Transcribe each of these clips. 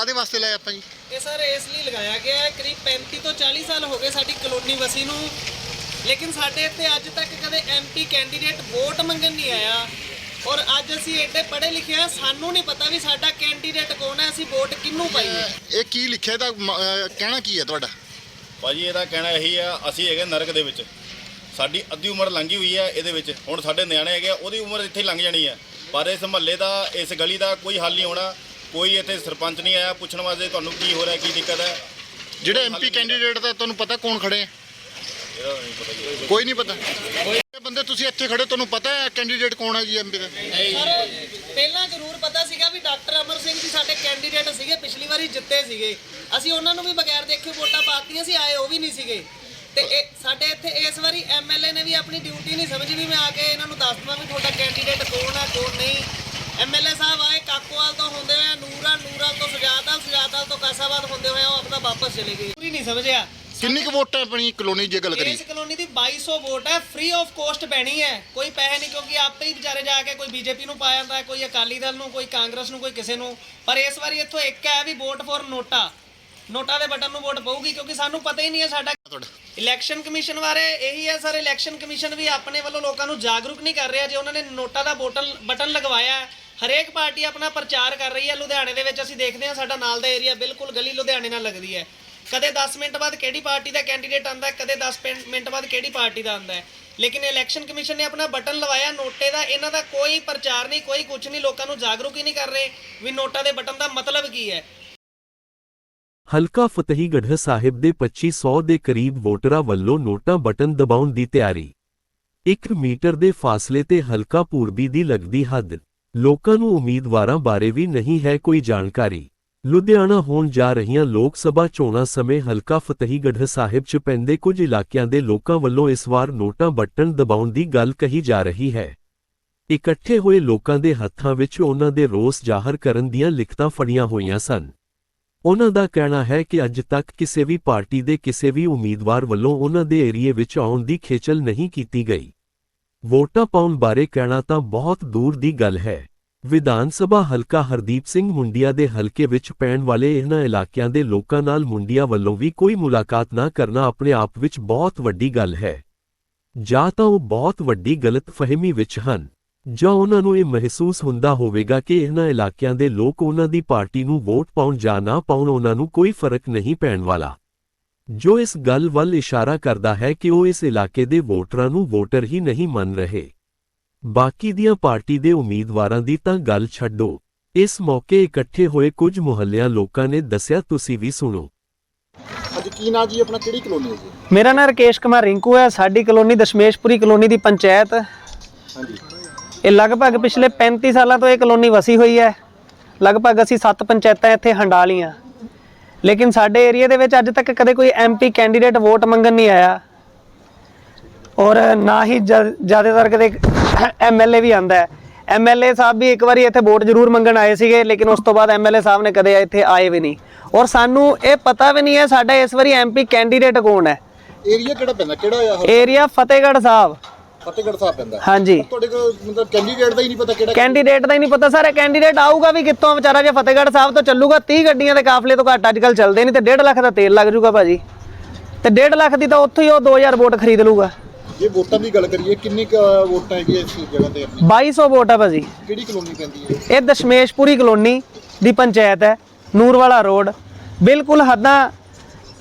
ਕਾਦੇ ਵਾਸਤੇ ਲਾਇਆ ਆਪਾਂ ਜੀ? ਇਹ ਸਰ ਇਸ ਲਈ ਲਗਾਇਆ ਗਿਆ ਹੈ ਕਰੀਬ 35 ਤੋਂ 40 ਸਾਲ ਹੋ ਗਏ ਸਾਡੀ ਕਲੋਨੀ ਵਸੀ ਨੂੰ। ਲੇਕਿਨ ਸਾਡੇ ਇੱਥੇ ਅੱਜ ਤੱਕ ਕਦੇ ਐਮਪੀ ਕੈਂਡੀਡੇਟ ਵੋਟ ਮੰਗਣ ਨਹੀਂ ਆਇਆ। ਔਰ ਅੱਜ ਅਸੀਂ ਐਡੇ ਪੜ੍ਹੇ ਲਿਖੇ ਆ ਸਾਨੂੰ ਨਹੀਂ ਪਤਾ ਵੀ ਸਾਡਾ ਕੈਂਡੀਡੇਟ ਕੌਣ ਹੈ ਅਸੀਂ ਵੋਟ ਕਿਹਨੂੰ ਪਾਈਏ ਇਹ ਕੀ ਲਿਖਿਆ ਅਹ ਕਹਿਣਾ ਕੀ ਹੈ ਤੁਹਾਡਾ? ਭਾਜੀ ਇਹਦਾ ਕਹਿਣਾ ਇਹੀ ਆ ਅਸੀਂ ਹੈਗੇ ਨਰਕ ਦੇ ਵਿੱਚ। ਸਾਡੀ ਅੱਧੀ ਉਮਰ ਲੰਘੀ ਹੋਈ ਹੈ ਇਹਦੇ ਵਿੱਚ। ਹੁਣ ਸਾਡੇ ਨਿਆਣੇ ਹੈਗੇ ਆ, ਉਹਦੀ ਉਮਰ ਇੱਥੇ ਲੰਘ ਜਾਣੀ ਹੈ। ਪਰ ਇਸ ਮਹੱਲੇ ਦਾ ਇਸ ਗਲੀ ਦਾ ਕੋਈ ਹੱਲ ਨਹੀਂ ਹੋਣਾ। ਕੋਈ ਇੱਥੇ ਸਰਪੰਚ ਨਹੀਂ ਆਇਆ ਪੁੱਛਣ ਵਾਸਤੇ ਤੁਹਾਨੂੰ ਕੀ ਹੋ ਰਿਹਾ ਕੀ ਦਿੱਕਤ ਹੈ? ਜਿਹੜੇ ਐਮਪੀ ਕੈਂਡੀਡੇਟ ਦਾ ਤੁਹਾਨੂੰ ਪਤਾ ਕੌਣ ਖੜੇ? ਆ ਇਹਦਾ ਨਹੀਂ ਪਤਾ ਜੀ। ਕੋਈ ਨਹੀਂ ਪਤਾ। ਇਹ ਬੰਦੇ ਤੁਸੀਂ ਇੱਥੇ ਖੜੇ ਤੁਹਾਨੂੰ ਪਤਾ ਹੈ ਕੈਂਡੀਡੇਟ ਕੌਣ ਹੈ ਜੀ ਐਮਪੀ ਦਾ? ਸਰ ਪਹਿਲਾਂ ਜ਼ਰੂਰ ਪਤਾ ਸੀਗਾ ਵੀ ਡਾਕਟਰ ਅਮਰ ਸਿੰਘ ਜੀ ਸਾਡੇ ਕੈਂਡੀਡੇਟ ਸੀਗੇ ਪਿਛਲੀ ਵਾਰੀ ਜਿੱਤੇ ਸੀਗੇ। ਅਸੀਂ ਉਹਨਾਂ ਨੂੰ ਵੀ ਬਗੈਰ ਦੇਖੇ ਵੋਟਾਂ ਪਾਤੀਆਂ ਸੀ ਆਏ ਉਹ ਵੀ ਨਹੀਂ ਸੀਗੇ। ਤੇ ਇਹ ਸਾਡੇ ਇੱਥੇ ਇਸ ਵਾਰੀ ਐਮਐਲਏ ਨੇ ਵੀ ਆਪਣੀ ਡਿਊਟੀ ਨਹੀਂ ਸਮਝੀ ਵੀ ਮੈਂ ਆ ਕੇ ਇਹਨਾਂ ਨੂੰ ਦੱਸ ਦਵਾਂ ਵੀ ਤੁਹਾਡਾ ਕੈਂਡੀਡੇਟ ਕੌਣ ਹੈ ਕੌਣ ਨਹੀਂ। ਐਮਐਲਏ ਸਾਹਿਬ ਆਏ ਕਾਕੋਵਾਲ ਤੋਂ ਹੁੰਦੇ ਹੋਏ ਨੂਰਾ ਨੂਰਾ ਤੋਂ ਸੁਜਾਤਾਲ ਸੁਜਾਤਾਲ ਤੋਂ ਕਾਸਾਬਾਦ ਹੁੰਦੇ ਹੋਏ ਉਹ ਆਪਣਾ ਵਾਪਸ ਚਲੇ ਗਏ। ਪੂਰੀ ਨਹੀਂ ਸਮਝਿਆ। ਕਿੰਨੀ ਕੁ ਵੋਟਾਂ ਆਪਣੀ ਕਲੋਨੀ ਜੇ ਗੱਲ ਕਰੀ ਇਸ ਕਲੋਨੀ ਦੀ 2200 ਵੋਟ ਹੈ ਫ੍ਰੀ ਆਫ ਕੋਸਟ ਪੈਣੀ ਹੈ। ਕੋਈ ਪੈਸੇ ਨਹੀਂ ਕਿਉਂਕਿ ਆਪੇ ਹੀ ਵਿਚਾਰੇ ਜਾ ਕੇ ਕੋਈ ਬੀਜੇਪੀ ਨੂੰ ਪਾ ਜਾਂਦਾ ਹੈ, ਕੋਈ ਅਕਾਲੀ ਦਲ ਨੂੰ ਕੋਈ ਕਾਂਗਰਸ ਨੂੰ ਕੋਈ ਕਿਸੇ ਨੂੰ। ਪਰ ਇਸ ਵਾਰੀ ਇੱਥੋਂ ਇੱਕ ਹੈ ਵੀ ਵੋਟ ਫॉर ਨੋਟਾ। ਨੋਟਾ ਦੇ ਬਟਨ ਨੂੰ ਵੋਟ ਪਊਗੀ ਕਿਉਂਕਿ ਸਾਨੂੰ ਪਤਾ ਹੀ ਨਹੀਂ ਹੈ ਸਾਡਾ ਇਲੈਕਸ਼ਨ ਕਮਿਸ਼ਨ ਬਾਰੇ। ਇਹੀ ਹੈ ਸਰ ਇਲੈਕਸ਼ਨ ਕਮਿਸ਼ਨ ਵੀ ਆਪਣੇ ਵੱਲੋਂ ਲੋਕਾਂ ਨੂੰ ਜਾਗਰੂਕ ਨਹੀਂ ਕਰ ਰਿਹਾ। ਜੇ ਉਹਨਾਂ ਨੇ ਨੋਟਾ ਦਾ ਬਟਨ ਬਟਨ ਲਗਵਾਇਆ ਹਰੇਕ ਪਾਰਟੀ ਆਪਣਾ ਪ੍ਰਚਾਰ ਕਰ ਰਹੀ ਹੈ। ਲੁਧਿਆਣੇ ਦੇ ਵਿੱਚ ਅਸੀਂ ਦੇਖਦੇ ਹਾਂ, ਸਾਡਾ ਨਾਲ ਦਾ ਏਰੀਆ ਬਿਲਕੁਲ ਗਲੀ ਲੁਧਿਆਣੇ ਨਾਲ ਲੱਗਦੀ ਹੈ। ਕਦੇ 10 ਮਿੰਟ ਬਾਅਦ ਕਿਹੜੀ ਪਾਰਟੀ ਦਾ ਕੈਂਡੀਡੇਟ ਆਂਦਾ ਕਦੇ 10 ਮਿੰਟ ਬਾਅਦ ਕਿਹੜੀ ਪਾਰਟੀ ਦਾ ਆਂਦਾ ਲੇਕਿਨ ਇਲੈਕਸ਼ਨ ਕਮਿਸ਼ਨ ਨੇ ਆਪਣਾ ਬਟਨ ਲਵਾਇਆ, ਨੋਟੇ ਦਾ, ਇਹਨਾਂ ਦਾ ਕੋਈ ਪ੍ਰਚਾਰ ਨਹੀਂ, ਕੋਈ ਕੁਝ ਨਹੀਂ, ਲੋਕਾਂ ਨੂੰ ਜਾਗਰੂਕ ਹੀ ਨਹੀਂ ਕਰ ਰਹੇ ਵੀ ਨੋਟਾ ਦੇ ਬਟਨ ਦਾ ਮਤਲਬ ਕੀ ਹੈ। ਹਲਕਾ ਫਤਿਹਗੜ੍ਹ ਸਾਹਿਬ ਦੇ 2500 ਦੇ ਕਰੀਬ ਵੋਟਰਾਂ ਵੱਲੋਂ ਨੋਟਾਂ ਬਟਨ ਦਬਾਉਣ ਦੀ ਤਿਆਰੀ। 1 ਮੀਟਰ ਦੇ ਫਾਸਲੇ ਤੇ ਹਲਕਾ ਪੂਰਬੀ ਦੀ ਲੱਗਦੀ ਹੱਦ। ਲੋਕਾਂ ਨੂੰ ਉਮੀਦਵਾਰਾਂ ਬਾਰੇ ਵੀ ਨਹੀਂ ਹੈ ਕੋਈ ਜਾਣਕਾਰੀ। ਲੁਧਿਆਣਾ ਹੋਣ ਜਾ ਰਹੀਆਂ ਲੋਕ ਸਭਾ ਚੋਣਾਂ ਸਮੇਂ ਹਲਕਾ ਫਤਿਹਗੜ੍ਹ ਸਾਹਿਬ 'ਚ ਪੈਂਦੇ ਕੁਝ ਇਲਾਕਿਆਂ ਦੇ ਲੋਕਾਂ ਵੱਲੋਂ ਇਸ ਵਾਰ ਨੋਟਾਂ ਬਟਨ ਦਬਾਉਣ ਦੀ ਗੱਲ ਕਹੀ ਜਾ ਰਹੀ ਹੈ। ਇਕੱਠੇ ਹੋਏ ਲੋਕਾਂ ਦੇ ਹੱਥਾਂ ਵਿੱਚ ਉਹਨਾਂ ਦੇ ਰੋਸ ਜ਼ਾਹਰ ਕਰਨ ਦੀਆਂ ਲਿਖਤਾਂ ਫੜੀਆਂ ਹੋਈਆਂ ਸਨ। ਉਹਨਾਂ ਦਾ ਕਹਿਣਾ ਹੈ ਕਿ ਅੱਜ ਤੱਕ ਕਿਸੇ ਵੀ ਪਾਰਟੀ ਦੇ ਕਿਸੇ ਵੀ ਉਮੀਦਵਾਰ ਵੱਲੋਂ ਉਹਨਾਂ ਦੇ ਏਰੀਏ ਵਿੱਚ ਆਉਣ ਦੀ ਖੇਚਲ ਨਹੀਂ ਕੀਤੀ ਗਈ। ਵੋਟਾਂ ਪਾਉਣ ਬਾਰੇ ਕਹਿਣਾ ਤਾਂ ਬਹੁਤ ਦੂਰ ਦੀ ਗੱਲ ਹੈ। ਵਿਧਾਨ ਸਭਾ ਹਲਕਾ ਹਰਦੀਪ ਸਿੰਘ ਮੁੰਡਿਆ ਦੇ ਹਲਕੇ ਵਿੱਚ ਪੈਣ ਵਾਲੇ ਇਹਨਾਂ ਇਲਾਕਿਆਂ ਦੇ ਲੋਕਾਂ ਨਾਲ ਮੁੰਡਿਆ ਵੱਲੋਂ ਵੀ ਕੋਈ ਮੁਲਾਕਾਤ ਨਾ ਕਰਨਾ ਆਪਣੇ ਆਪ ਵਿੱਚ ਬਹੁਤ ਵੱਡੀ ਗੱਲ ਹੈ। ਜਾਂ ਤਾਂ ਉਹ ਬਹੁਤ ਵੱਡੀ ਗਲਤਫਹਿਮੀ ਵਿੱਚ ਹਨ, ਜਾਂ ਉਹਨਾਂ ਨੂੰ ਇਹ ਮਹਿਸੂਸ ਹੁੰਦਾ ਹੋਵੇਗਾ ਕਿ ਇਹਨਾਂ ਇਲਾਕਿਆਂ ਦੇ ਲੋਕ ਉਹਨਾਂ ਦੀ ਪਾਰਟੀ ਨੂੰ ਵੋਟ ਪਾਉਣ ਜਾਂ ਨਾ ਪਾਉਣ ਉਹਨਾਂ ਨੂੰ ਕੋਈ ਫ਼ਰਕ ਨਹੀਂ ਪੈਣ ਵਾਲਾ। ਜੋ ਇਸ ਗੱਲ ਵੱਲ ਇਸ਼ਾਰਾ ਕਰਦਾ ਹੈ ਕਿ ਉਹ ਇਸ ਇਲਾਕੇ ਦੇ ਵੋਟਰਾਂ ਨੂੰ ਵੋਟਰ ਹੀ ਨਹੀਂ ਮੰਨ ਰਹੇ। ਬਾਕੀ ਦੀਆਂ ਪਾਰਟੀ ਦੇ ਉਮੀਦਵਾਰਾਂ ਦੀ ਤਾਂ ਗੱਲ ਛੱਡੋ। ਇਸ ਮੌਕੇ ਇਕੱਠੇ ਹੋਏ ਕੁਝ ਮੁਹੱਲਿਆਂ ਲੋਕਾਂ ਨੇ ਦੱਸਿਆ ਤੁਸੀਂ ਵੀ ਸੁਣੋ। ਅੱਜ ਕੀ ਨਾਂ ਜੀ? ਆਪਣਾ ਕਿਹੜੀ ਕਲੋਨੀ ਹੈ ਜੀ? ਮੇਰਾ ਨਾਮ ਰਕੇਸ਼ ਕੁਮਾਰ ਰਿੰਕੂ ਹੈ। ਸਾਡੀ ਕਲੋਨੀ ਦਸ਼ਮੇਸ਼ਪੁਰੀ ਕਲੋਨੀ ਦੀ ਪੰਚਾਇਤ। ਹਾਂਜੀ। ਇਹ ਲਗਭਗ ਪਿਛਲੇ 35 ਸਾਲਾਂ ਤੋਂ ਇਹ ਕਲੋਨੀ ਵਸੀ ਹੋਈ ਹੈ। ਲਗਭਗ ਅਸੀਂ ਸੱਤ ਪੰਚਾਇਤਾਂ ਇੱਥੇ ਹੰਡਾ ਲਈਆਂ ਲੇਕਿਨ ਸਾਡੇ ਏਰੀਆ ਦੇ ਵਿੱਚ ਅੱਜ ਤੱਕ ਕਦੇ ਕੋਈ ਐਮਪੀ ਕੈਂਡੀਡੇਟ ਵੋਟ ਮੰਗਣ ਨਹੀਂ ਆਇਆ। ਔਰ ਨਾ ਹੀ ਜ਼ਿਆਦਾਤਰ ਕਦੇ ਐਮਐਲਏ ਵੀ ਆਂਦਾ ਹੈ। ਐਮਐਲਏ ਸਾਹਿਬ ਵੀ ਇੱਕ ਵਾਰੀ ਇੱਥੇ ਵੋਟ ਜ਼ਰੂਰ ਮੰਗਣ ਆਏ ਸੀਗੇ ਲੇਕਿਨ ਉਸ ਤੋਂ ਬਾਅਦ ਐਮਐਲਏ ਸਾਹਿਬ ਨੇ ਕਦੇ ਇੱਥੇ ਆਏ ਵੀ ਨਹੀਂ। ਔਰ ਸਾਨੂੰ ਇਹ ਪਤਾ ਵੀ ਨਹੀਂ ਹੈ ਸਾਡਾ ਇਸ ਵਾਰੀ ਐਮਪੀ ਕੈਂਡੀਡੇਟ ਕੌਣ ਹੈ। ਏਰੀਆ ਕਿਹੜਾ ਪੈਂਦਾ? ਕਿਹੜਾ ਆ ਏਰੀਆ ਫਤਿਹਗੜ੍ਹ ਸਾਹਿਬ। ਫਤਿਹਗੜ੍ਹ ਸਾਹਿਬ ਪੈਂਦਾ। ਹਾਂਜੀ। ਤੁਹਾਡੇ ਕੋਲ ਮਤਲਬ ਕੈਂਡੀਡੇਟ ਦਾ ਹੀ ਨਹੀਂ ਪਤਾ ਕਿਹੜਾ ਕੈਂਡੀਡੇਟ ਦਾ ਹੀ ਨਹੀਂ ਪਤਾ ਸਰ ਇਹ ਕੈਂਡੀਡੇਟ ਆਊਗਾ ਵੀ ਕਿੱਥੋਂ ਵਿਚਾਰਾ ਜੇ ਫਤਿਹਗੜ੍ਹ ਸਾਹਿਬ ਤੋਂ ਚੱਲੂਗਾ 30 ਗੱਡੀਆਂ ਦੇ ਕਾਫਲੇ ਤੋਂ ਘੱਟ ਅੱਜਕੱਲ ਚੱਲਦੇ ਨਹੀਂ ਤੇ 1.5 ਲੱਖ ਦਾ ਤੇਲ ਲੱਗ ਜੂਗਾ ਭਾਜੀ। ਤੇ 1.5 ਲੱਖ ਦੀ ਤਾਂ ਉੱਥੋਂ ਹੀ ਉਹ 2000 ਵੋਟ ਖਰੀਦ ਲੂਗਾ ਜੇ ਵੋਟਾਂ ਦੀ ਗੱਲ ਕਰੀਏ ਕਿੰਨੀ ਕੁ ਵੋਟਾਂ ਹੈਗੀਆਂ ਇਸ ਜਗ੍ਹਾ ਤੇ ਆਪਣੀ? 2200 ਵੋਟ ਆ ਭਾਜੀ। ਕਿਹੜੀ ਕਲੋਨੀ ਪੈਂਦੀ ਹੈ? ਇਹ ਦਸ਼ਮੇਸ਼ਪੁਰੀ ਕਲੋਨੀ ਦੀ ਪੰਚਾਇਤ ਹੈ ਨੂਰਵਾਲਾ ਰੋਡ। ਬਿਲਕੁਲ ਹੱਦਾਂ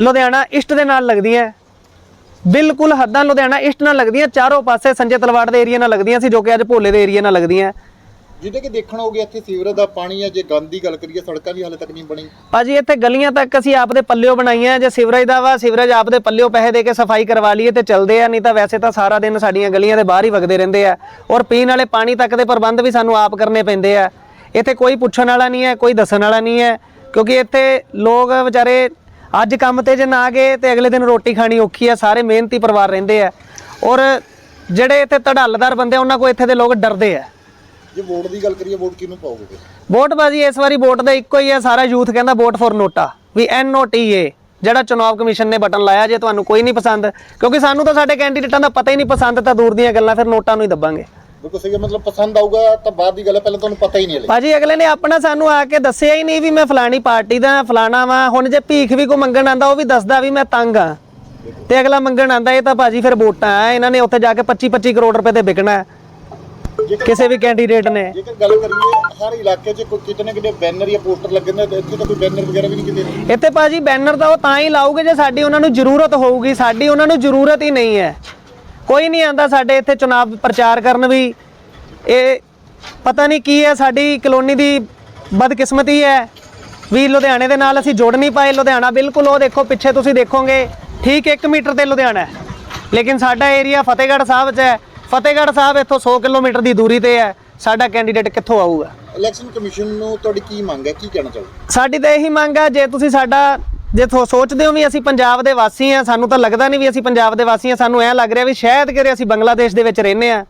ਲੁਧਿਆਣਾ ਇਸ਼ਟ ਦੇ ਨਾਲ ਲੱਗਦੀਆਂ ਬਿਲਕੁਲ ਹੱਦਾਂ ਲੁਧਿਆਣਾ ਇਸ਼ਟ ਨਾਲ ਲੱਗਦੀਆਂ ਚਾਰੋਂ ਪਾਸੇ ਸੰਜੇ ਤਲਵਾੜ ਦੇ ਏਰੀਆ ਨਾਲ ਲੱਗਦੀਆਂ ਸੀ ਜੋ ਕਿ ਅੱਜ ਭੋਲੇ ਦੇ ਏਰੀਆ ਨਾਲ ਲੱਗਦੀਆਂ। ਜਿਹਦੇ ਕਿ ਦੇਖਣ ਹੋਗੇ ਇੱਥੇ ਸੀਵਰੇਜ ਦਾ ਪਾਣੀ ਹੈ ਜੇ ਗੰਦ ਦੀ ਗੱਲ ਕਰੀਏ ਸੜਕਾਂ ਵੀ ਹਾਲੇ ਤੱਕ ਨਹੀਂ ਬਣੀ। ਭਾਜੀ ਇੱਥੇ ਗਲੀਆਂ ਤੱਕ ਅਸੀਂ ਆਪਦੇ ਪੱਲਿਓ ਬਣਾਈਆਂ ਜੇ ਸਿਵਰੇਜ ਦਾ ਵਾ ਸਿਵਰੇਜ ਆਪਦੇ ਪੱਲਿਓ ਪੈਸੇ ਦੇ ਕੇ ਸਫ਼ਾਈ ਕਰਵਾ ਲਈਏ ਤੇ ਚੱਲਦੇ ਆ ਨਹੀਂ ਤਾਂ ਵੈਸੇ ਤਾਂ ਸਾਰਾ ਦਿਨ ਸਾਡੀਆਂ ਗਲੀਆਂ ਦੇ ਬਾਹਰ ਹੀ ਵਗਦੇ ਰਹਿੰਦੇ ਆ। ਔਰ ਪੀਣ ਵਾਲੇ ਪਾਣੀ ਤੱਕ ਦੇ ਪ੍ਰਬੰਧ ਵੀ ਸਾਨੂੰ ਆਪ ਕਰਨੇ ਪੈਂਦੇ ਆ। ਇੱਥੇ ਕੋਈ ਪੁੱਛਣ ਵਾਲਾ ਨਹੀਂ ਹੈ ਕੋਈ ਦੱਸਣ ਵਾਲਾ ਨਹੀਂ ਹੈ ਕਿਉਂਕਿ ਇੱਥੇ ਲੋਕ ਵਿਚਾਰੇ ਅੱਜ ਕੰਮ ਤੇ ਜੇ ਨਾ ਗਏ ਤੇ ਅਗਲੇ ਦਿਨ ਰੋਟੀ ਖਾਣੀ ਔਖੀ ਆ ਸਾਰੇ ਮਿਹਨਤੀ ਪਰਿਵਾਰ ਰਹਿੰਦੇ ਆ। ਔਰ ਜਿਹੜੇ ਇੱਥੇ ਧੜੱਲਦਾਰ ਬੰਦੇ ਆ ਉਹਨਾਂ ਕੋ ਇੱਥੇ ਦੇ ਲੋਕ ਡਰਦੇ ਆ। ਜੇ ਵੋਟ ਦੀ ਗੱਲ ਕਰੀਏ ਵੋਟ ਕਿਹਨੂੰ ਪਾਓਗੇ? ਫਿਰ? ਵੋਟ ਬਾਜੀ ਇਸ ਵਾਰੀ ਵੋਟ ਦਾ ਇੱਕੋ ਹੀ ਹੈ ਸਾਰਾ ਯੂਥ ਕਹਿੰਦਾ ਵੋਟ ਫॉर ਨੋਟਾ ਵੀ ਐਨ ਓ ਟੀ ਏ ਜਿਹੜਾ ਚੁਣਾਵ ਕਮਿਸ਼ਨ ਨੇ ਬਟਨ ਲਾਇਆ ਜੇ ਤੁਹਾਨੂੰ ਕੋਈ ਨਹੀਂ ਪਸੰਦ ਕਿਉਂਕਿ ਸਾਨੂੰ ਤਾਂ ਸਾਡੇ ਕੈਂਡੀਡੇਟਾਂ ਦਾ ਪਤਾ ਹੀ ਨਹੀਂ ਪਸੰਦ ਤਾਂ ਦੂਰ ਦੀਆਂ ਗੱਲਾਂ ਫਿਰ ਨੋਟਾਂ ਨੂੰ ਹੀ ਦੱਬਾਂਗੇ। ਬਿਲਕੁਲ ਸਹੀ ਹੈ ਮਤਲਬ ਪਸੰਦ ਆਊਗਾ ਤਾਂ ਬਾਅਦ ਦੀ ਗੱਲ ਹੈ ਪਹਿਲਾਂ ਤੁਹਾਨੂੰ ਪਤਾ ਹੀ ਨਹੀਂ ਹਲੇ। ਭਾਜੀ ਅਗਲੇ ਨੇ ਆਪਣਾ ਸਾਨੂੰ ਆ ਕੇ ਦੱਸਿਆ ਹੀ ਨਹੀਂ ਵੀ ਮੈਂ ਫਲਾਣੀ ਪਾਰਟੀ ਦਾ ਫਲਾਣਾ ਵਾਂ। ਹੁਣ ਜੇ ਭੀਖ ਵੀ ਕੋ ਮੰਗਣ ਆਂਦਾ ਉਹ ਵੀ ਦੱਸਦਾ ਵੀ ਮੈਂ ਤੰਗ ਆ। ਤੇ ਅਗਲਾ ਮੰਗਣ ਆਂਦਾ ਇਹ ਤਾਂ ਭਾਜੀ ਫਿਰ ਵੋਟਾਂ ਆ ਇਹਨਾਂ ਨੇ ਉੱਥੇ ਜਾ ਕੇ 25 25 ਕਰੋੜ ਰੁਪਏ ਤੇ ਵਿਕਣਾ। ਹੈ ਕਿਸੇ ਵੀ ਕੈਂਡੀਡੇਟ ਨੇ। ਜੇਕਰ ਗੱਲ ਕਰੀਏ ਹਰ ਇਲਾਕੇ 'ਚ ਕੋਈ ਕਿਤੇ ਨਾ ਕਿਤੇ ਬੈਨਰ ਜਾਂ ਪੋਸਟਰ ਲੱਗੇ ਨੇ ਤੇ ਇੱਥੇ ਤਾਂ ਕੋਈ ਬੈਨਰ ਵਗੈਰਾ ਵੀ ਨਹੀਂ ਕਿਤੇ ਨੇ ਇੱਥੇ ਭਾਜੀ ਬੈਨਰ ਤਾਂ ਉਹ ਤਾਂ ਹੀ ਲਾਉਗੇ ਜੇ ਸਾਡੀ ਉਹਨਾਂ ਨੂੰ ਜ਼ਰੂਰਤ ਹੋਊਗੀ ਸਾਡੀ ਉਹਨਾਂ ਨੂੰ ਜ਼ਰੂਰਤ ਹੀ ਨਹੀਂ ਹੈ। ਕੋਈ ਨਹੀਂ ਆਂਦਾ ਸਾਡੇ ਇੱਥੇ ਚੁਣਾਵ ਪ੍ਰਚਾਰ ਕਰਨ ਵੀ। ਇਹ ਪਤਾ ਨਹੀਂ ਕੀ ਹੈ ਸਾਡੀ ਕਲੋਨੀ ਦੀ ਬਦਕਿਸਮਤੀ ਹੈ। ਵੀ ਲੁਧਿਆਣੇ ਦੇ ਨਾਲ ਅਸੀਂ ਜੁੜ ਨਹੀਂ ਪਾਏ। ਲੁਧਿਆਣਾ ਬਿਲਕੁਲ ਉਹ ਦੇਖੋ ਪਿੱਛੇ ਤੁਸੀਂ ਦੇਖੋਗੇ ਠੀਕ 1 ਮੀਟਰ ਤੇ ਲੁਧਿਆਣਾ ਹੈ। ਲੇਕਿਨ ਸਾਡਾ ਏਰੀਆ ਫਤਿਹਗੜ੍ਹ ਸਾਹਿਬ 'ਚ ਹੈ। ਫਤਿਹਗੜ੍ਹ ਸਾਹਿਬ ਇੱਥੋਂ 100 ਕਿਲੋਮੀਟਰ ਦੀ ਦੂਰੀ ਤੇ ਹੈ। ਸਾਡਾ ਕੈਂਡੀਡੇਟ ਕਿੱਥੋਂ ਆਊਗਾ? ਇਲੈਕਸ਼ਨ ਕਮਿਸ਼ਨ ਨੂੰ ਤੁਹਾਡੀ ਕੀ ਮੰਗ ਹੈ? ਕੀ ਕਹਿਣਾ ਚਾਹੋਗੇ? ਸਾਡੀ ਤਾਂ ਇਹੀ ਮੰਗ ਆ ਜੇ ਤੁਸੀਂ ਸਾਡਾ ਜੇ ਥੋ ਸੋਚਦੇ ਹੋ ਵੀ ਅਸੀਂ ਪੰਜਾਬ ਦੇ ਵਾਸੀ ਆ ਸਾਨੂੰ ਤਾਂ ਲੱਗਦਾ ਨਹੀਂ ਵੀ ਅਸੀਂ ਪੰਜਾਬ ਦੇ ਵਾਸੀ ਆ ਸਾਨੂੰ ਐ ਲੱਗ ਰਿਹਾ ਵੀ ਸ਼ਾਇਦ ਕਿਤੇ ਅਸੀਂ ਬੰਗਲਾਦੇਸ਼ ਦੇ ਵਿੱਚ ਰਹਿੰਦੇ ਆ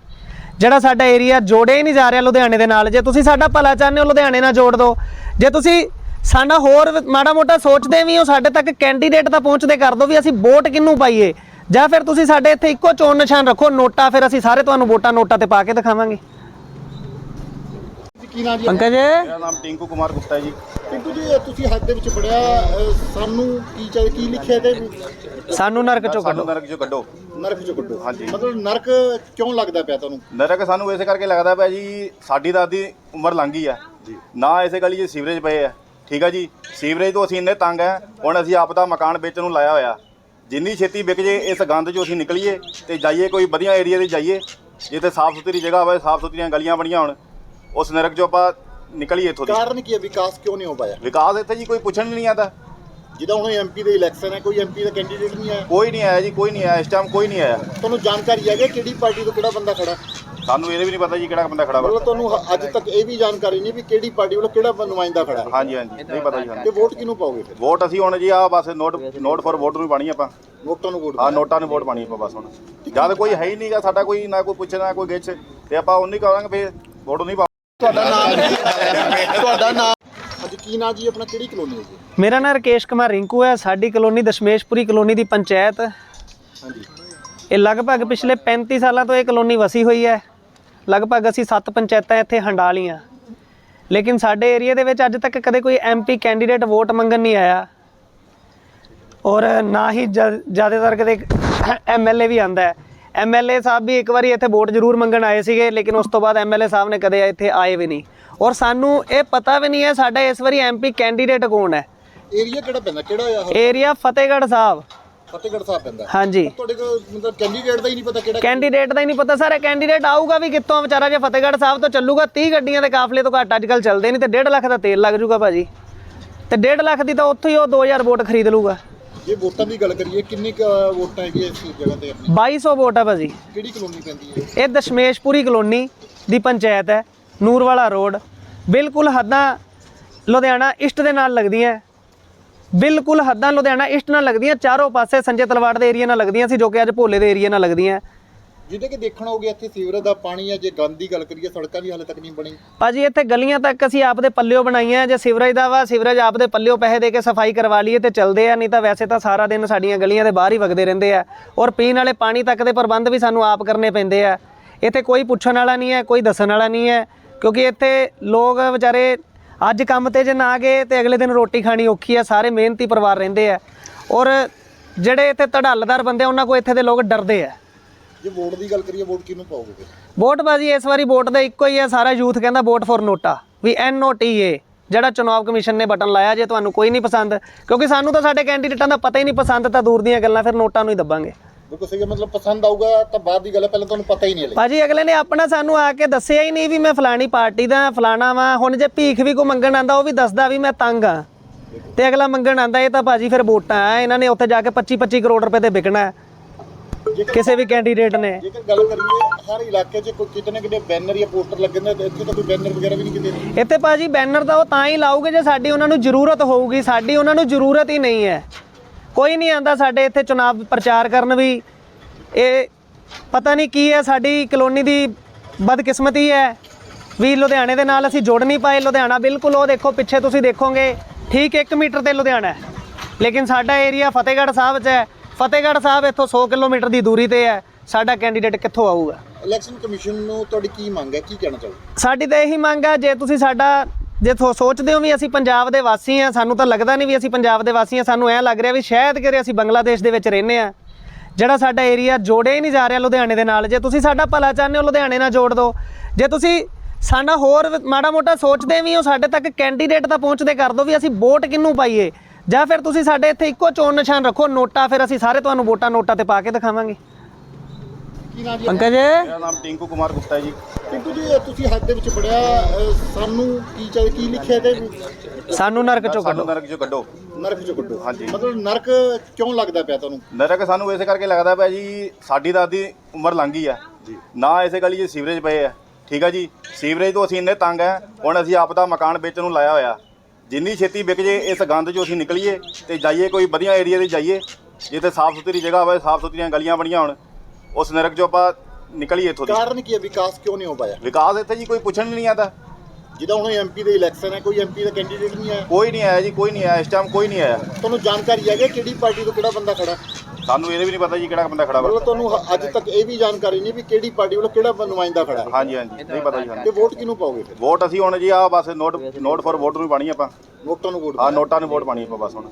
ਜਿਹੜਾ ਸਾਡਾ ਏਰੀਆ ਜੋੜਿਆ ਹੀ ਨਹੀਂ ਜਾ ਰਿਹਾ ਲੁਧਿਆਣੇ ਦੇ ਨਾਲ। ਜੇ ਤੁਸੀਂ ਸਾਡਾ ਭਲਾ ਚਾਹੁੰਦੇ ਹੋ ਲੁਧਿਆਣੇ ਨਾਲ ਜੋੜ ਦਿਓ। ਜੇ ਤੁਸੀਂ ਸਾਡਾ ਹੋਰ ਮਾੜਾ ਮੋਟਾ ਸੋਚਦੇ ਵੀ ਹੋ ਸਾਡੇ ਤੱਕ ਕੈਂਡੀਡੇਟ ਤਾਂ ਪਹੁੰਚਦੇ ਕਰ ਦਿਓ ਵੀ ਅਸੀਂ ਵੋਟ ਕਿਹਨੂੰ ਪਾਈਏ। ਜਾਂ ਫਿਰ ਤੁਸੀਂ ਸਾਡੇ ਇੱਥੇ ਇੱਕੋ ਚੋਣ ਨਿਸ਼ਾਨ ਰੱਖੋ ਨੋਟਾ ਫਿਰ ਅਸੀਂ ਸਾਰੇ ਤੁਹਾਨੂੰ ਵੋਟਾਂ ਨੋਟਾਂ ਤੇ ਪਾ ਕੇ ਦਿਖਾਵਾਂਗੇ। ਕੀ ਜੀ ਮੇਰਾ ਨਾਮ ਟਿੰਕੂ ਕੁਮਾਰ ਗੁਪਤਾ ਜੀ। ਪਿੰਟੂ ਜੀ ਇਹ ਤੁਸੀਂ ਹੱਥ ਦੇ ਵਿੱਚ ਪੜਿਆ ਸਾਨੂੰ ਕੀ ਚਾਹੀਦਾ ਕੀ ਲਿਖਿਆ ਤੇ ਸਾਨੂੰ ਨਰਕ ਚੋਂ ਕੱਢੋ। ਸਾਨੂੰ ਨਰਕ ਚੋਂ ਕੱਢੋ। ਨਰਕ ਚੋਂ ਕੱਢੋ। ਹਾਂਜੀ। ਮਤਲਬ ਨਰਕ ਕਿਉਂ ਲੱਗਦਾ ਪਿਆ ਤੁਹਾਨੂੰ? ਨਰਕ ਸਾਨੂੰ ਇਸੇ ਕਰਕੇ ਲੱਗਦਾ ਪਿਆ ਜੀ ਸਾਡੀ ਅੱਧੀ ਉਮਰ ਲੰਘ ਗਈ ਆ। ਨਾ ਇਸੇ ਗਲੀ 'ਚ ਸੀਵਰੇਜ ਪਏ ਆ। ਠੀਕ ਆ ਜੀ ਸੀਵਰੇਜ ਤੋਂ ਅਸੀਂ ਇੰਨੇ ਤੰਗ ਆ ਹੁਣ ਅਸੀਂ ਆਪ ਦਾ ਮਕਾਨ ਵੇਚਣ ਨੂੰ ਲਾਇਆ ਹੋਇਆ। ਜਿੰਨੀ ਛੇਤੀ ਵਿਕ ਜੇ ਇਸ ਗੰਦ 'ਚੋਂ ਅਸੀਂ ਨਿਕਲੀਏ ਤੇ ਜਾਈਏ ਕੋਈ ਵਧੀਆ ਏਰੀਆ ਤੇ ਜਾਈਏ ਜਿੱਥੇ ਸਾਫ਼ ਸੁਥਰੀ ਜਗ੍ਹਾ ਹੋਵੇ ਸਾਫ਼ ਸੁਥਰੀਆਂ ਗਲੀਆਂ ਬਣੀਆਂ ਹੋਣ ਉਸ ਨਰਕ 'ਚੋਂ ਆਪਾਂ ਨਿਕਲੀਏ ਇੱਥੋਂ ਦੀ। ਕਾਰਨ ਕੀ ਹੈ? ਵਿਕਾਸ ਕਿਉਂ ਨਹੀਂ ਹੋ ਪਾਇਆ? ਵਿਕਾਸ ਇੱਥੇ ਜੀ ਕੋਈ ਪੁੱਛਣ ਹੀ ਨਹੀਂ ਆਉਂਦਾ। ਜਿੱਦਾਂ ਹੁਣ ਐਮਪੀ ਦੇ ਇਲੈਕਸ਼ਨ ਹੈ ਕੋਈ ਐਮਪੀ ਦਾ ਕੈਂਡੀਡੇਟ ਨਹੀਂ ਆਇਆ। ਕੋਈ ਨਹੀਂ ਆਇਆ ਜੀ ਕੋਈ ਨਹੀਂ ਆਇਆ। ਇਸ ਟਾਈਮ ਕੋਈ ਨਹੀਂ ਆਇਆ। ਤੁਹਾਨੂੰ ਜਾਣਕਾਰੀ ਹੈਗੀ ਕਿਹੜੀ ਪਾਰਟੀ ਤੋਂ ਕਿਹੜਾ ਬੰਦਾ ਖੜਾ? ਸਾਨੂੰ ਇਹਦੇ ਵੀ ਨਹੀਂ ਪਤਾ ਜੀ ਕਿਹੜਾ ਬੰਦਾ ਖੜਾ ਵਾ। ਮਤਲਬ ਤੁਹਾਨੂੰ ਹ- ਅੱਜ ਤੱਕ ਇਹ ਵੀ ਜਾਣਕਾਰੀ ਨਹੀਂ ਵੀ ਕਿਹੜੀ ਪਾਰਟੀ ਵੱਲੋਂ ਕਿਹੜਾ ਨੁਮਾਇੰਦਾ ਖੜਾ। ਹੈ ਹਾਂਜੀ ਹਾਂਜੀ। ਨਹੀਂ ਪਤਾ ਜੀ ਸਾਨੂੰ। ਤੇ ਵੋਟ ਕਿਹਨੂੰ ਪਾਓਗੇ ਫਿਰ? ਵੋਟ ਅਸੀਂ ਹੁਣ ਜੀ ਆ ਬਸ ਨੋਟ ਨੋਟ ਫॉर ਵੋਟ ਨੂੰ ਹੀ ਪਾਣੀ ਆਪਾਂ। ਵੋਟਾਂ ਨੂੰ ਵੋਟ ਆ ਨੋਟਾਂ ਨੂੰ ਵੋਟ ਪਾਣੀ ਆਪਾਂ ਬਸ ਹੁਣ। ਜਦ ਕੋਈ ਹੈ ਹੀ ਨਹੀਂਗਾ ਸਾਡਾ ਕੋਈ ਨਾ ਕੋਈ ਪੁੱਛਣਾ ਕੋਈ ਗਿੱਛ ਤੇ ਆਪਾਂ ਉਹਨੀ ਕਰਾਂਗੇ ਫੇਰ ਵੋਟ ਨਹੀਂ ਤੁਹਾਡਾ ਨਾਮ ਅੱਜ ਕੀ ਨਾਂ ਜੀ? ਆਪਣਾ ਕਿਹੜੀ ਕਲੋਨੀ ਹੈ ਜੀ? ਮੇਰਾ ਨਾਮ ਰਕੇਸ਼ ਕੁਮਾਰ ਰਿੰਕੂ ਹੈ। ਸਾਡੀ ਕਲੋਨੀ ਦਸ਼ਮੇਸ਼ਪੁਰੀ ਕਲੋਨੀ ਦੀ ਪੰਚਾਇਤ। ਹਾਂਜੀ। ਇਹ ਲਗਭਗ ਪਿਛਲੇ 35 ਸਾਲਾਂ ਤੋਂ ਇਹ ਕਲੋਨੀ ਵਸੀ ਹੋਈ ਹੈ। ਲਗਭਗ ਅਸੀਂ 7 ਪੰਚਾਇਤਾਂ ਇੱਥੇ ਹੰਡਾ ਲੀਆਂ ਲੇਕਿਨ ਸਾਡੇ ਏਰੀਆ ਦੇ ਵਿੱਚ ਅੱਜ ਤੱਕ ਕਦੇ ਕੋਈ ਐਮਪੀ ਕੈਂਡੀਡੇਟ ਵੋਟ ਮੰਗਣ ਨਹੀਂ ਆਇਆ। ਔਰ ਨਾ ਹੀ ਜ਼ਿਆਦਾਤਰ ਕਦੇ ਐਮਐਲਏ ਵੀ ਆਂਦਾ ਹੈ। ਐਮਐਲਏ ਸਾਹਿਬ ਵੀ ਇੱਕ ਵਾਰੀ ਇੱਥੇ ਵੋਟ ਜ਼ਰੂਰ ਮੰਗਣ ਆਏ ਸੀਗੇ ਲੇਕਿਨ ਉਸ ਤੋਂ ਬਾਅਦ ਐਮਐਲਏ ਸਾਹਿਬ ਨੇ ਕਦੇ ਇੱਥੇ ਆਏ ਵੀ ਨਹੀਂ। ਔਰ ਸਾਨੂੰ ਇਹ ਪਤਾ ਵੀ ਨਹੀਂ ਹੈ ਸਾਡਾ ਇਸ ਵਾਰੀ ਐਮਪੀ ਕੈਂਡੀਡੇਟ ਕੌਣ ਹੈ। ਏਰੀਆ ਕਿਹੜਾ ਪੈਂਦਾ? ਕਿਹੜਾ ਆ ਏਰੀਆ ਫਤਿਹਗੜ੍ਹ ਸਾਹਿਬ। ਫਤਿਹਗੜ੍ਹ ਸਾਹਿਬ ਪੈਂਦਾ। ਹਾਂਜੀ। ਤੁਹਾਡੇ ਕੋਲ ਮਤਲਬ ਕੈਂਡੀਡੇਟ ਦਾ ਹੀ ਨਹੀਂ ਪਤਾ ਕਿਹੜਾ ਕੈਂਡੀਡੇਟ ਦਾ ਹੀ ਨਹੀਂ ਪਤਾ ਸਰ ਇਹ ਕੈਂਡੀਡੇਟ ਆਊਗਾ ਵੀ ਕਿੱਥੋਂ ਵਿਚਾਰਾ ਜੇ ਫਤਿਹਗੜ੍ਹ ਸਾਹਿਬ ਤੋਂ ਚੱਲੂਗਾ 30 ਗੱਡੀਆਂ ਦੇ ਕਾਫਲੇ ਤੋਂ ਘੱਟ ਅੱਜ ਕੱਲ ਚੱਲਦੇ ਨਹੀਂ ਤੇ 1.5 ਲੱਖ ਦਾ ਤੇਲ ਲੱਗ ਜੂਗਾ ਭਾਜੀ। ਤੇ 1.5 ਲੱਖ ਦੀ ਤਾਂ ਉੱਥੋਂ ਹੀ ਉਹ 2000 ਵੋਟ ਖਰੀਦ ਲੂਗਾ ਜੇ ਵੋਟਾਂ ਦੀ ਗੱਲ ਕਰੀਏ ਕਿੰਨੀ ਕੁ ਵੋਟਾਂ ਹੈਗੀਆਂ ਇਸ ਜਗ੍ਹਾ ਤੇ ਆਪਣੀ? 2200 ਵੋਟ ਹੈ ਭਾਜੀ। ਕਿਹੜੀ ਕਲੋਨੀ ਪੈਂਦੀ ਹੈ? ਇਹ ਦਸ਼ਮੇਸ਼ਪੁਰੀ ਕਲੋਨੀ ਦੀ ਪੰਚਾਇਤ ਹੈ। ਨੂਰਵਾਲਾ ਰੋਡ। ਬਿਲਕੁਲ ਹੱਦਾਂ ਲੁਧਿਆਣਾ ਇਸ਼ਟ ਦੇ ਨਾਲ ਲੱਗਦੀਆਂ ਬਿਲਕੁਲ ਹੱਦਾਂ ਲੁਧਿਆਣਾ ਇਸ਼ਟ ਨਾਲ ਲੱਗਦੀਆਂ ਚਾਰੋਂ ਪਾਸੇ ਸੰਜੇ ਤਲਵਾੜ ਦੇ ਏਰੀਆ ਨਾਲ ਲੱਗਦੀਆਂ ਸੀ ਜੋ ਕਿ ਅੱਜ ਭੋਲੇ ਦੇ ਏਰੀਆ ਨਾਲ ਲੱਗਦੀਆਂ। ਜਿਹਦੇ ਕਿ ਦੇਖਣ ਹੋਗੇ ਇੱਥੇ ਸੀਵਰੇਜ ਦਾ ਪਾਣੀ ਹੈ ਜੇ ਗੰਦ ਦੀ ਗੱਲ ਕਰੀਏ ਸੜਕਾਂ ਵੀ ਹਾਲੇ ਤੱਕ ਨਹੀਂ ਬਣੀ। ਭਾਜੀ ਇੱਥੇ ਗਲੀਆਂ ਤੱਕ ਅਸੀਂ ਆਪਦੇ ਪੱਲਿਓ ਬਣਾਈਆਂ ਜੇ ਸੀਵਰੇਜ ਦਾ ਵਾ ਸੀਵਰੇਜ ਆਪਦੇ ਪੱਲਿਓ ਪੈਸੇ ਦੇ ਕੇ ਸਫ਼ਾਈ ਕਰਵਾ ਲਈਏ ਤੇ ਚੱਲਦੇ ਆ ਨਹੀਂ ਤਾਂ ਵੈਸੇ ਤਾਂ ਸਾਰਾ ਦਿਨ ਸਾਡੀਆਂ ਗਲੀਆਂ ਦੇ ਬਾਹਰ ਹੀ ਵਗਦੇ ਰਹਿੰਦੇ ਆ। ਔਰ ਪੀਣ ਵਾਲੇ ਪਾਣੀ ਤੱਕ ਦੇ ਪ੍ਰਬੰਧ ਵੀ ਸਾਨੂੰ ਆਪ ਕਰਨੇ ਪੈਂਦੇ ਆ। ਇੱਥੇ ਕੋਈ ਪੁੱਛਣ ਵਾਲਾ ਨਹੀਂ ਹੈ ਕੋਈ ਦੱਸਣ ਵਾਲਾ ਨਹੀਂ ਹੈ। ਕਿਉਂਕਿ ਇੱਥੇ ਲੋਕ ਵਿਚਾਰੇ ਅੱਜ ਕੰਮ ਤੇ ਜੇ ਨਾ ਗਏ ਤੇ ਅਗਲੇ ਦਿਨ ਰੋਟੀ ਖਾਣੀ ਔਖੀ ਆ ਸਾਰੇ ਮਿਹਨਤੀ ਪਰਿਵਾਰ ਰਹਿੰਦੇ ਆ। ਔਰ ਜਿਹੜੇ ਇੱਥੇ ਧੜੱਲਦਾਰ ਬੰਦੇ ਆ, ਉਹਨਾਂ ਕੋ ਇੱਥੇ ਦੇ ਲੋਕ ਡਰਦੇ ਆ। ਜੇ ਵੋਟ ਦੀ ਗੱਲ ਕਰੀਏ ਵੋਟ ਕਿਹਨੂੰ ਪਾਓਗੇ? ਫਿਰ ਵੋਟ ਬਾਜੀ ਇਸ ਵਾਰੀ ਵੋਟ ਦਾ ਇੱਕੋ ਹੀ ਹੈ ਸਾਰਾ ਯੂਥ ਕਹਿੰਦਾ ਵੋਟ ਫॉर ਨੋਟਾ ਵੀ ਐਨ ਓ ਟੀ ਏ ਜਿਹੜਾ ਚੁਣਾਵ ਕਮਿਸ਼ਨ ਨੇ ਬਟਨ ਲਾਇਆ ਜੇ ਤੁਹਾਨੂੰ ਕੋਈ ਨਹੀਂ ਪਸੰਦ ਕਿਉਂਕਿ ਸਾਨੂੰ ਤਾਂ ਸਾਡੇ ਕੈਂਡੀਡੇਟਾਂ ਦਾ ਪਤਾ ਹੀ ਨਹੀਂ ਪਸੰਦ ਤਾਂ ਦੂਰ ਦੀਆਂ ਗੱਲਾਂ ਫਿਰ ਨੋਟਾਂ ਨੂੰ ਹੀ ਦੱਬਾਂਗੇ। ਬਿਲਕੁਲ ਸਹੀ ਹੈ ਮਤਲਬ ਪਸੰਦ ਆਊਗਾ ਤਾਂ ਬਾਅਦ ਦੀ ਗੱਲ ਹੈ ਪਹਿਲਾਂ ਤੁਹਾਨੂੰ ਪਤਾ ਹੀ ਨਹੀਂ ਹਲੇ। ਭਾਜੀ ਅਗਲੇ ਨੇ ਆਪਣਾ ਸਾਨੂੰ ਆ ਕੇ ਦੱਸਿਆ ਹੀ ਨਹੀਂ ਵੀ ਮੈਂ ਫਲਾਣੀ ਪਾਰਟੀ ਦਾ ਫਲਾਣਾ ਵਾਂ। ਹੁਣ ਜੇ ਭੀਖ ਵੀ ਕੋ ਮੰਗਣ ਆਂਦਾ ਉਹ ਵੀ ਦੱਸਦਾ ਵੀ ਮੈਂ ਤੰਗ ਆ। ਤੇ ਅਗਲਾ ਮੰਗਣ ਆਂਦਾ ਇਹ ਤਾਂ ਭਾਜੀ ਫਿਰ ਵੋਟਾਂ ਆ ਇਹਨਾਂ ਨੇ ਉੱਥੇ ਜਾ ਕੇ 25 25 ਕਰੋੜ ਰੁਪਏ ਤੇ ਵਿਕਣਾ ਹੈ। ਕਿਸੇ ਵੀ ਕੈਂਡੀਡੇਟ ਨੇ। ਜੇਕਰ ਗੱਲ ਕਰੀਏ ਹਰ ਇਲਾਕੇ 'ਚ ਕੋਈ ਕਿਤੇ ਨਾ ਕਿਤੇ ਬੈਨਰ ਜਾਂ ਪੋਸਟਰ ਲੱਗੇ ਨੇ ਇੱਥੇ ਤਾਂ ਕੋਈ ਬੈਨਰ ਵਗੈਰਾ ਵੀ ਨਹੀਂ ਕਿਤੇ ਇੱਥੇ ਭਾਜੀ ਬੈਨਰ ਤਾਂ ਉਹ ਤਾਂ ਹੀ ਲਾਉਗੇ ਜੇ ਸਾਡੀ ਉਹਨਾਂ ਨੂੰ ਜ਼ਰੂਰਤ ਹੋਊਗੀ ਸਾਡੀ ਉਹਨਾਂ ਨੂੰ ਜ਼ਰੂਰਤ ਹੀ ਨਹੀਂ ਹੈ। ਕੋਈ ਨਹੀਂ ਆਂਦਾ ਸਾਡੇ ਇੱਥੇ ਚੁਣਾਵ ਪ੍ਰਚਾਰ ਕਰਨ ਵੀ। ਇਹ ਪਤਾ ਨਹੀਂ ਕੀ ਹੈ ਸਾਡੀ ਕਲੋਨੀ ਦੀ ਬਦਕਿਸਮਤੀ ਹੈ ਵੀ ਲੁਧਿਆਣੇ ਦੇ ਨਾਲ ਅਸੀਂ ਜੁੜ ਨਹੀਂ ਪਾਏ। ਲੁਧਿਆਣਾ ਬਿਲਕੁਲ ਉਹ ਦੇਖੋ ਪਿੱਛੇ ਤੁਸੀਂ ਦੇਖੋਗੇ ਠੀਕ 1 ਮੀਟਰ ਤੇ ਲੁਧਿਆਣਾ ਹੈ। ਲੇਕਿਨ ਸਾਡਾ ਏਰੀਆ ਫਤਿਹਗੜ੍ਹ ਸਾਹਿਬ 'ਚ ਹੈ। ਫਤਿਹਗੜ੍ਹ ਸਾਹਿਬ ਇੱਥੋਂ 100 ਕਿਲੋਮੀਟਰ ਦੀ ਦੂਰੀ ਤੇ ਹੈ। ਸਾਡਾ ਕੈਂਡੀਡੇਟ ਕਿੱਥੋਂ ਆਊਗਾ? ਇਲੈਕਸ਼ਨ ਕਮਿਸ਼ਨ ਨੂੰ ਤੁਹਾਡੀ ਕੀ ਮੰਗ ਹੈ? ਕੀ ਕਹਿਣਾ ਚਾਹੋਗੇ? ਸਾਡੀ ਤਾਂ ਇਹੀ ਮੰਗ ਆ ਜੇ ਤੁਸੀਂ ਸਾਡਾ ਜੇ ਥੋ ਸੋਚਦੇ ਹੋ ਵੀ ਅਸੀਂ ਪੰਜਾਬ ਦੇ ਵਾਸੀ ਆ ਸਾਨੂੰ ਤਾਂ ਲੱਗਦਾ ਨਹੀਂ ਵੀ ਅਸੀਂ ਪੰਜਾਬ ਦੇ ਵਾਸੀ ਆ ਸਾਨੂੰ ਐ ਲੱਗ ਰਿਹਾ ਵੀ ਸ਼ਾਇਦ ਕਿਰੇ ਅਸੀਂ ਬੰਗਲਾਦੇਸ਼ ਦੇ ਵਿੱਚ ਰਹਿੰਦੇ ਆ ਜਿਹੜਾ ਸਾਡਾ ਏਰੀਆ ਜੋੜਿਆ ਹੀ ਨਹੀਂ ਜਾ ਰਿਹਾ ਲੁਧਿਆਣੇ ਦੇ ਨਾਲ। ਜੇ ਤੁਸੀਂ ਸਾਡਾ ਭਲਾ ਚਾਹੁੰਦੇ ਹੋ, ਲੁਧਿਆਣੇ ਨਾਲ ਜੋੜ ਦਿਓ। ਜੇ ਤੁਸੀਂ ਸਾਡਾ ਹੋਰ ਮਾੜਾ ਮੋਟਾ ਸੋਚਦੇ ਵੀ ਹੋ, ਸਾਡੇ ਤੱਕ ਕੈਂਡੀਡੇਟ ਤਾਂ ਪਹੁੰਚਦੇ ਕਰ ਦਿਓ ਵੀ ਅਸੀਂ ਵੋਟ ਕਿਹਨੂੰ ਪਾਈਏ। ਜਾਂ ਫਿਰ ਤੁਸੀਂ ਸਾਡੇ ਇੱਥੇ ਇੱਕੋ ਚੋਣ ਨਿਸ਼ਾਨ ਰੱਖੋ, ਨੋਟਾ ਫਿਰ ਅਸੀਂ ਸਾਰੇ ਤੁਹਾਨੂੰ ਵੋਟਾਂ ਨੋਟਾਂ ਤੇ ਪਾ ਕੇ ਦਿਖਾਵਾਂਗੇ। ਕੀ ਨਾਮ ਜੀ? ਪੰਕਜ? ਮੇਰਾ ਨਾਮ ਟਿੰਕੂ ਕੁਮਾਰ ਗੁਪਤਾ ਹੈ ਜੀ। ਟਿੰਕੂ ਜੀ ਇਹ ਤੁਸੀਂ ਹੱਥ ਦੇ ਵਿੱਚ ਪੜਿਆ ਸਾਨੂੰ ਕੀ ਚਾਹੀਦਾ ਕੀ ਲਿਖਿਆ ਤੇ ਸਾਨੂੰ ਨਰਕ ਚੋਂ ਸਾਨੂੰ ਕੱਢੋ। ਨਰਕ ਚੋਂ ਕੱਢੋ। ਨਰਕ ਚੋਂ ਕੱਢੋ। ਹਾਂਜੀ। ਮਤਲਬ ਨਰਕ ਕਿਉਂ ਲੱਗਦਾ ਪਿਆ ਤੁਹਾਨੂੰ? ਨਰਕ ਸਾਨੂੰ ਇਸੇ ਕਰਕੇ ਲੱਗਦਾ ਪਿਆ ਜੀ ਸਾਡੀ ਤਾਂ ਅੱਧੀ ਉਮਰ ਲੰਘ ਗਈ ਆ। ਨਾ ਇਸੇ ਗਲੀ 'ਚ ਸੀਵਰੇਜ ਪਏ ਆ। ਠੀਕ ਆ ਜੀ? ਸੀਵਰੇਜ ਤੋਂ ਅਸੀਂ ਇੰਨੇ ਤੰਗ ਆ ਹੁਣ ਅਸੀਂ ਆਪ ਦਾ ਮਕਾਨ ਵੇਚਣ ਨੂੰ ਲਾਇਆ ਹੋਇਆ। ਜਿੰਨੀ ਛੇਤੀ ਵਿਕ ਜੇ ਇਸ ਗੰਦ 'ਚੋਂ ਅਸੀਂ ਨਿਕਲੀਏ ਤੇ ਜਾਈਏ ਕੋਈ ਵਧੀਆ ਏਰੀਆ ਤੇ ਜਾਈਏ ਜਿੱਥੇ ਸਾਫ਼ ਸੁਥਰੀ ਜਗ੍ਹਾ ਹੋਵੇ ਸਾਫ਼ ਸੁਥਰੀਆਂ ਗਲੀਆਂ ਬਣੀਆਂ ਹੋਣ। ਉਸ ਨਰਕ 'ਚੋਂ ਆਪਾਂ ਨਿਕਲੀਏ ਇੱਥੋਂ ਦੀ। ਕਾਰਨ ਕੀ ਹੈ? ਵਿਕਾਸ ਕਿਉਂ ਨਹੀਂ ਹੋ ਪਾਇਆ? ਵਿਕਾਸ ਇੱਥੇ ਜੀ ਕੋਈ ਪੁੱਛਣ ਨਹੀਂ ਆਉਂਦਾ ਜਿੱਦਾਂ ਹੁਣ ਐਮਪੀ ਦੇ ਇਲੈਕਸ਼ਨ ਹੈ ਕੋਈ ਐਮਪੀ ਦਾ ਕੈਂਡੀਡੇਟ ਨਹੀਂ ਹੈ ਕੋਈ ਨਹੀਂ ਆਇਆ ਜੀ ਕੋਈ ਨਹੀਂ ਆਇਆ। ਇਸ ਟਾਈਮ ਕੋਈ ਨਹੀਂ ਆਇਆ। ਤੁਹਾਨੂੰ ਜਾਣਕਾਰੀ ਹੈਗੀ ਕਿਹੜੀ ਪਾਰਟੀ ਤੋਂ ਕਿਹੜਾ ਬੰਦਾ ਖੜਾ? ਸਾਨੂੰ ਇਹਦੇ ਵੀ ਨਹੀਂ ਪਤਾ ਜੀ ਕਿਹੜਾ ਬੰਦਾ ਖੜਾ ਵਾ। ਮਤਲਬ ਤੁਹਾਨੂੰ ਹ- ਅੱਜ ਤੱਕ ਇਹ ਵੀ ਜਾਣਕਾਰੀ ਨਹੀਂ ਵੀ ਕਿਹੜੀ ਪਾਰਟੀ ਵੱਲੋਂ ਕਿਹੜਾ ਨੁਮਾਇੰਦਾ ਖੜਾ ਹੈ। ਹਾਂਜੀ ਹਾਂਜੀ। ਨਹੀਂ ਪਤਾ ਜੀ ਤੇ ਵੋਟ ਕਿਹਨੂੰ ਪਾਓਗੇ ਫਿਰ? ਵੋਟ ਅਸੀਂ ਹੁਣ ਜੀ ਆ ਬਸ ਨੋਟ ਨੋਟ ਫॉर ਵੋਟ ਨੂੰ ਪਾਣੀ ਆਪਾਂ। ਵੋਟਾਂ ਨੂੰ ਵੋਟ ਆ ਨੋਟਾਂ ਨੂੰ ਵੋਟ ਪਾਣੀ ਆਪਾਂ ਬਸ ਹੁਣ।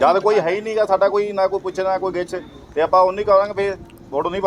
ਜਦ ਕੋਈ ਹੈ ਹੀ ਨਹੀਂਗਾ ਸਾਡਾ ਕੋਈ ਨਾ ਕੋਈ ਪੁੱਛਣਾ ਕੋਈ ਗਿੱਛ। ਤੇ ਆਪਾਂ ਉਹ ਨਹੀਂ ਕਰਾਂਗੇ ਫੇਰ ਵੋਟ ਨਹੀਂ